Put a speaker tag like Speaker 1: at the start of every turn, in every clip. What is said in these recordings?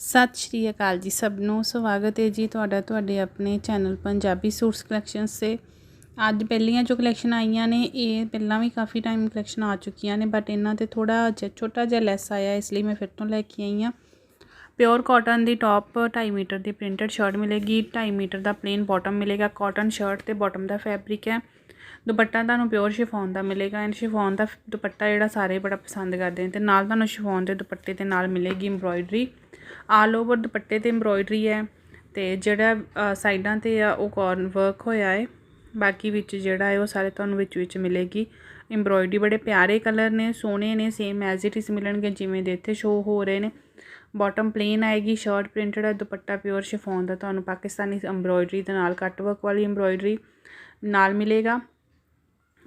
Speaker 1: ਸਤਿ ਸ਼੍ਰੀ ਅਕਾਲ ਜੀ ਸਭ ਨੂੰ। ਸਵਾਗਤ ਹੈ ਜੀ ਤੁਹਾਡਾ ਤੁਹਾਡੇ ਆਪਣੇ ਚੈਨਲ ਪੰਜਾਬੀ ਸੂਟਸ ਕਲੈਕਸ਼ਨਸ ਤੇ। ਅੱਜ ਪਹਿਲੀਆਂ ਜੋ ਕਲੈਕਸ਼ਨ ਆਈਆਂ ਨੇ, ਇਹ ਪਹਿਲਾਂ ਵੀ ਕਾਫੀ ਟਾਈਮ ਕਲੈਕਸ਼ਨ ਆ ਚੁੱਕੀਆਂ ਨੇ ਬਟ ਇਹਨਾਂ ਤੇ ਥੋੜਾ ਜਿਹਾ ਛੋਟਾ ਜਿਹਾ ਲੈਸ ਆਇਆ, ਇਸ ਲਈ ਮੈਂ ਫਿਰ ਤੋਂ ਲੈ ਕੇ ਆਈ ਹਾਂ। ਪਿਓਰ ਕਾਟਨ ਦੀ ਟੌਪ 2.5 ਮੀਟਰ ਦੀ ਪ੍ਰਿੰਟਡ ਸ਼ਰਟ ਮਿਲੇਗੀ 2.5 ਮੀਟਰ ਦਾ ਪਲੇਨ ਬਾਟਮ ਮਿਲੇਗਾ ਕਾਟਨ ਸ਼ਰਟ ਤੇ ਬਾਟਮ ਦਾ ਫੈਬਰਿਕ ਹੈ। ਦੁਪੱਟਾ ਤੁਹਾਨੂੰ ਪਿਓਰ ਸ਼ਿਫੋਨ ਦਾ ਮਿਲੇਗਾ ਐਂਡ ਸ਼ਿਫੋਨ ਦਾ ਦੁਪੱਟਾ ਜਿਹੜਾ ਸਾਰੇ ਬੜਾ ਪਸੰਦ ਕਰਦੇ ਨੇ, ਤੇ ਨਾਲ ਤੁਹਾਨੂੰ ਸ਼ਿਫੋਨ ਦੇ ਦੁਪੱਟੇ ਦੇ ਨਾਲ ਮਿਲੇਗੀ ਐਮਬ੍ਰੋਇਡਰੀ ਆਲ ਓਵਰ ਦੁਪੱਟੇ ਤੇ ਐਮਬ੍ਰੋਇਡਰੀ ਹੈ ਤੇ ਜਿਹੜਾ ਸਾਈਡਾਂ ਤੇ ਆ, ਉਹ ਕੋਰਨ ਵਰਕ ਹੋਇਆ ਹੈ ਬਾਕੀ ਵਿੱਚ ਜਿਹੜਾ ਹੈ ਉਹ ਸਾਰੇ ਤੁਹਾਨੂੰ ਵਿੱਚ ਵਿੱਚ ਮਿਲੇਗੀ। ਐਮਬ੍ਰੋਇਡਰੀ ਬੜੇ ਪਿਆਰੇ ਕਲਰ ਨੇ, ਸੋਹਣੇ ਨੇ ਸੇਮ ਐਜ਼ ਇਟ ਇਜ਼ ਮਿਲਣਗੇ ਜਿਵੇਂ ਦੇ ਇੱਥੇ ਸ਼ੋ ਹੋ ਰਹੇ ਨੇ। ਬਾਟਮ ਪਲੇਨ ਆਏਗੀ ਸ਼ਰਟ ਪ੍ਰਿੰਟਡ ਹੈ ਦੁਪੱਟਾ ਪਿਓਰ ਸ਼ਿਫੋਨ ਦਾ, ਤੁਹਾਨੂੰ ਪਾਕਿਸਤਾਨੀ ਐਮਬ੍ਰੋਇਡਰੀ ਦੇ ਨਾਲ ਕੱਟ ਵਰਕ ਵਾਲੀ ਐਮਬ੍ਰੋਇਡਰੀ ਨਾਲ ਮਿਲੇਗਾ।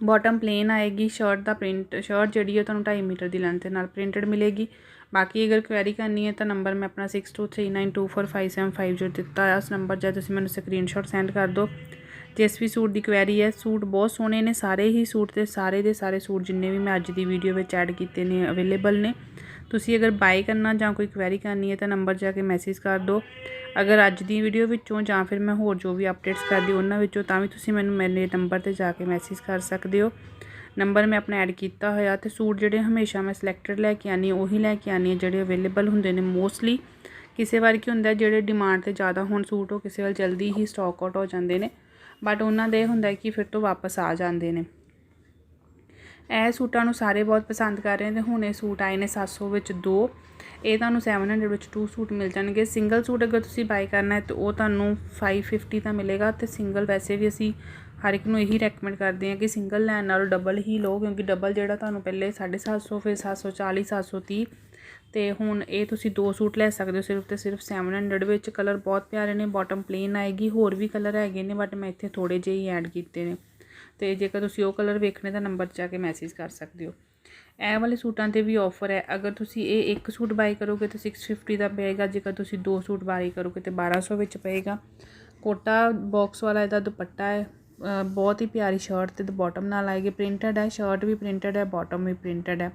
Speaker 1: ਬਾਟਮ ਪਲੇਨ ਆਏਗੀ ਸ਼ਰਟ ਦਾ ਪ੍ਰਿੰਟ ਸ਼ਰਟ ਜਿਹੜੀ ਹੈ ਤੁਹਾਨੂੰ 2.5 ਮੀਟਰ ਦੀ ਲੈਂਥ ਦੇ ਨਾਲ ਪ੍ਰਿੰਟਡ ਮਿਲੇਗੀ। ਬਾਕੀ ਅਗਰ ਕੁਐਰੀ ਕਰਨੀ ਹੈ ਤਾਂ ਨੰਬਰ ਮੈਂ ਆਪਣਾ 6239245750 ਜੋ ਦਿੱਤਾ ਹੈ ਉਸ ਨੰਬਰ 'ਤੇ ਤੁਸੀਂ ਮੈਨੂੰ ਸਕਰੀਨਸ਼ਾਟ ਸੈਂਡ ਕਰ ਦਿਓ। ਜਿਸ ਵੀ ਸੂਟ ਦੀ ਕੁਐਰੀ ਹੈ, ਸੂਟ ਬਹੁਤ ਸੋਹਣੇ ਨੇ, ਸਾਰੇ ਹੀ ਸੂਟ ਤੇ ਸਾਰੇ ਦੇ ਸਾਰੇ ਸੂਟ ਜਿੰਨੇ ਵੀ ਮੈਂ ਅੱਜ ਦੀ ਵੀਡੀਓ ਵਿੱਚ ਐਡ ਕੀਤੇ ਨੇ ਅਵੇਲੇਬਲ ਨੇ। ਤੁਸੀਂ ਅਗਰ ਬਾਈ ਕਰਨਾ ਜਾਂ ਕੋਈ ਕੁਐਰੀ ਕਰਨੀ ਹੈ ਤਾਂ ਨੰਬਰ ਜਾ ਕੇ ਮੈਸੇਜ ਕਰ ਦਿਓ। ਅਗਰ ਅੱਜ ਦੀ ਵੀਡੀਓ ਵਿੱਚੋਂ ਜਾਂ ਫਿਰ ਮੈਂ ਹੋਰ ਜੋ ਵੀ ਅਪਡੇਟਸ ਕਰਦੀ ਉਹਨਾਂ ਵਿੱਚੋਂ ਤਾਂ ਵੀ ਤੁਸੀਂ ਮੈਨੂੰ ਮੇਰੇ ਨੰਬਰ ਤੇ ਜਾ ਕੇ ਮੈਸੇਜ ਕਰ ਸਕਦੇ ਹੋ। ਨੰਬਰ ਮੈਂ ਆਪਣਾ ਐਡ ਕੀਤਾ ਹੋਇਆ ਤੇ ਸੂਟ ਜਿਹੜੇ ਹਮੇਸ਼ਾ ਮੈਂ ਸਿਲੈਕਟਡ ਲੈ ਕੇ ਆਨੀ ਉਹੀ ਲੈ ਕੇ ਆਨੀ ਜਿਹੜੇ ਅਵੇਲੇਬਲ ਹੁੰਦੇ ਨੇ ਮੋਸਟਲੀ ਕਿਸੇ ਵਾਰ ਕੀ ਹੁੰਦਾ, ਜਿਹੜੇ ਡਿਮਾਂਡ ਤੇ ਜ਼ਿਆਦਾ ਹੁਣ ਸੂਟ, ਉਹ ਕਿਸੇ ਵਾਰ ਜਲਦੀ ਹੀ ਸਟਾਕ ਆਊਟ ਹੋ ਜਾਂਦੇ ਨੇ। ਬਟ ਉਹਨਾਂ ਦੇ ਹੁੰਦਾ ਕਿ ਫਿਰ ਤੋਂ ਵਾਪਸ ਆ ਜਾਂਦੇ ਨੇ। ਇਹ ਸੂਟਾਂ ਨੂੰ ਸਾਰੇ ਬਹੁਤ ਪਸੰਦ ਕਰ ਰਹੇ ਨੇ। ਹੁਣ ਇਹ ਸੂਟ ਆਏ ਨੇ 700 ਵਿੱਚ ਦੋ। ਇਹ ਤੁਹਾਨੂੰ 700 ਵਿੱਚ ਟੂ ਸੂਟ ਮਿਲ ਜਾਣਗੇ। ਸਿੰਗਲ ਸੂਟ ਅਗਰ ਤੁਸੀਂ ਬਾਈ ਕਰਨਾ ਹੈ ਤਾਂ ਉਹ ਤੁਹਾਨੂੰ 550 ਦਾ ਮਿਲੇਗਾ ਤੇ ਸਿੰਗਲ ਵੈਸੇ ਵੀ ਅਸੀਂ ਹਰ ਇੱਕ ਨੂੰ ਇਹੀ ਰეკਮੈਂਡ ਕਰਦੇ ਹਾਂ ਕਿ ਸਿੰਗਲ ਲੈਣ ਨਾਲੋਂ ਡਬਲ ਹੀ ਲਓ, ਕਿਉਂਕਿ ਡਬਲ ਜਿਹੜਾ ਤੁਹਾਨੂੰ ਪਹਿਲੇ 750 ਫਿਰ 740 730 ਤੇ ਹੁਣ ਇਹ ਤੁਸੀਂ ਦੋ ਸੂਟ ਲੈ ਸਕਦੇ ਹੋ ਸਿਰਫ ਤੇ ਸਿਰਫ 700 ਵਿੱਚ। ਕਲਰ ਬਹੁਤ ਪਿਆਰੇ ਨੇ ਬਾਟਮ ਪਲੇਨ ਆਏਗੀ, ਹੋਰ ਵੀ ਕਲਰ ਹੈਗੇ ਨੇ ਬਟ ਮੈਂ ਇੱਥੇ ਥੋੜੇ ਜਿਹੇ ਹੀ ਐਡ ਕੀਤੇ ਨੇ। ਤੇ ਜੇਕਰ ਤੁਸੀਂ ਉਹ ਕਲਰ ਵੇਖਣੇ ਤਾਂ ਨੰਬਰ 'ਚ ਜਾ ਕੇ ਮੈਸੇਜ ਕਰ ਸਕਦੇ ਹੋ। ਇਹ ਵਾਲੇ ਸੂਟਾਂ ਤੇ ਵੀ ਆਫਰ ਹੈ। ਅਗਰ ਤੁਸੀਂ ਇਹ ਇੱਕ ਸੂਟ ਬਾਈ ਕਰੋਗੇ ਤਾਂ 650 ਦਾ ਪਏਗਾ। ਜੇਕਰ ਤੁਸੀਂ ਦੋ ਸੂਟ ਬਾਈ ਕਰੋਗੇ ਤੇ 1200 ਵਿੱਚ ਪਏਗਾ। ਕੋਟਾ ਬਾਕਸ ਵਾਲਾ ਇਹਦਾ ਦੁਪੱਟਾ ਹੈ। ਬਹੁਤ ਹੀ ਪਿਆਰੀ ਸ਼ਰਟ ਤੇ ਬਾਟਮ ਨਾਲ ਆਏਗੀ। ਪ੍ਰਿੰਟਡ ਹੈ। ਸ਼ਰਟ ਵੀ ਪ੍ਰਿੰਟਡ ਹੈ। ਬਾਟਮ ਵੀ ਪ੍ਰਿੰਟਡ ਹੈ।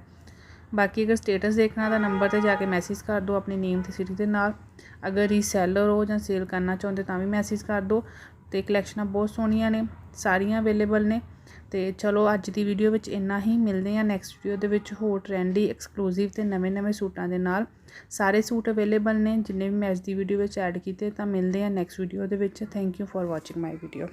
Speaker 1: ਬਾਕੀ ਅਗਰ ਸਟੇਟਸ ਦੇਖਣਾ ਤਾਂ ਨੰਬਰ ਤੇ ਜਾ ਕੇ ਮੈਸੇਜ ਕਰ ਦਿਓ ਆਪਣੀ ਨੇਮ ਤੇ ਸਿਟੀ ਦੇ ਨਾਲ। ਅਗਰ ਰੀਸੈਲਰ ਹੋ ਜਾਂ ਸੇਲ ਕਰਨਾ ਚਾਹੁੰਦੇ ਤਾਂ ਵੀ ਮੈਸੇਜ ਕਰ ਦਿਓ। ਤੇ ਕਲੈਕਸ਼ਨਾਂ ਬਹੁਤ ਸੋਹਣੀਆਂ ਨੇ, ਸਾਰੀਆਂ ਅਵੇਲੇਬਲ ਨੇ ਤੇ ਚਲੋ ਅੱਜ ਦੀ ਵੀਡੀਓ ਵਿੱਚ ਇੰਨਾ ਹੀ, ਮਿਲਦੇ ਆ ਨੈਕਸਟ ਵੀਡੀਓ ਦੇ ਵਿੱਚ ਹੋਰ ਟ੍ਰੈਂਡੀ ਐਕਸਕਲੂਸਿਵ ਤੇ ਨਵੇਂ-ਨਵੇਂ ਸੂਟਾਂ ਦੇ ਨਾਲ। ਸਾਰੇ ਸੂਟ ਅਵੇਲੇਬਲ ਨੇ, ਜਿੰਨੇ ਵੀ ਮੈਂ ਅੱਜ ਦੀ ਵੀਡੀਓ ਵਿੱਚ ਐਡ ਕੀਤੇ, ਤਾਂ ਮਿਲਦੇ ਆ ਨੈਕਸਟ ਵੀਡੀਓ ਦੇ ਵਿੱਚ। Thank you for watching my video